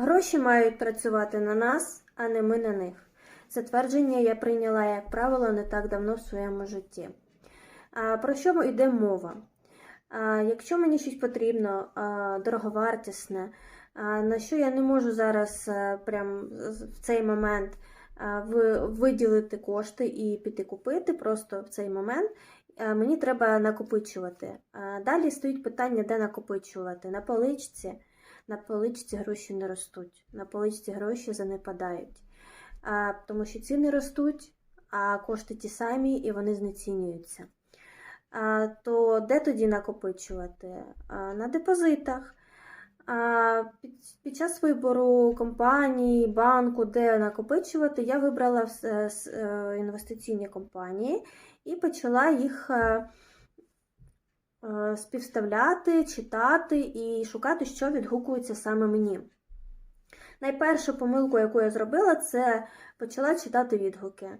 Гроші мають працювати на нас, а не ми на них. Це твердження я прийняла, як правило, не так давно в своєму житті. А, Про що йде мова? А, Якщо мені щось потрібно, а, дороговартісне, а, на що я не можу зараз е, прям в цей момент а, ви- виділити кошти і піти купити просто в цей момент, а, мені треба накопичувати. А, Далі стоїть питання, де накопичувати. На поличці. На поличці гроші не ростуть, на поличці гроші занепадають. А, тому що ціни ростуть, а кошти ті самі і вони знецінюються. А, то де тоді накопичувати? А, на депозитах. А, під, під час вибору компанії, банку, де накопичувати, я вибрала вс- е, інвестиційні компанії і почала їх е, е, співставляти, читати і шукати, що відгукується саме мені. Найпершу помилку, яку я зробила, це почала читати відгуки.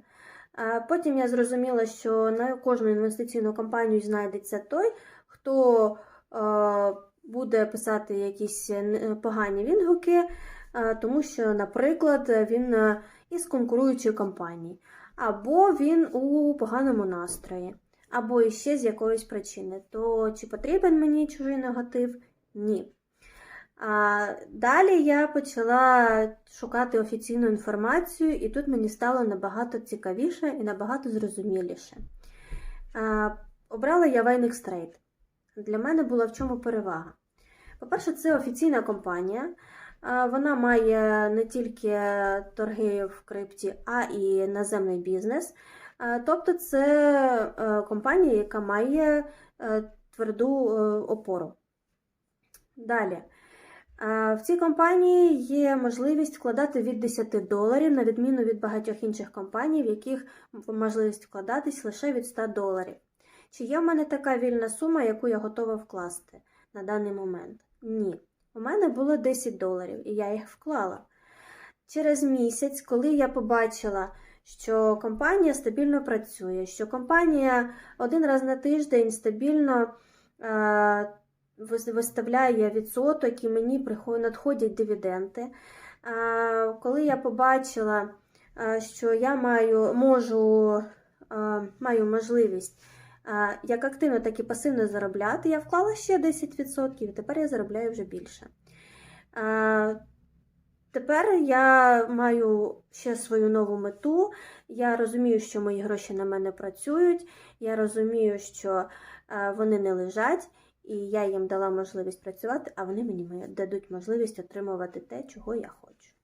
Потім я зрозуміла, що на кожну інвестиційну компанію знайдеться той, хто е, буде писати якісь е, погані відгуки, е, тому що, наприклад, він е, із конкуруючої компанії, або він у поганому настрої, або іще з якоїсь причини. То чи потрібен мені чужий негатив? Ні. А далі я почала шукати офіційну інформацію, і тут мені стало набагато цікавіше і набагато зрозуміліше. А, обрала я Vinex Trade. Для мене була в чому перевага. По-перше, це офіційна компанія. Вона має не тільки торги в крипті, а і наземний бізнес. Тобто, це е, компанія, яка має е, тверду е, опору. Далі. В цій компанії є можливість вкладати від 10 доларів, на відміну від багатьох інших компаній, в яких можливість вкладатись лише від 100 доларів. Чи є в мене така вільна сума, яку я готова вкласти на даний момент? Ні. У мене було 10 доларів, і я їх вклала. Через місяць, коли я побачила, що компанія стабільно працює, що компанія один раз на тиждень стабільно е, виставляє відсоток і мені надходять дивіденди. А, Коли я побачила, а, що я маю, можу, а, маю можливість як активно, так і пасивно заробляти, я вклала ще 10%, і тепер я заробляю вже більше. Тепер я маю ще свою нову мету. Я розумію, що мої гроші на мене працюють. Я розумію, що вони не лежать, і я їм дала можливість працювати, а вони мені дадуть можливість отримувати те, чого я хочу.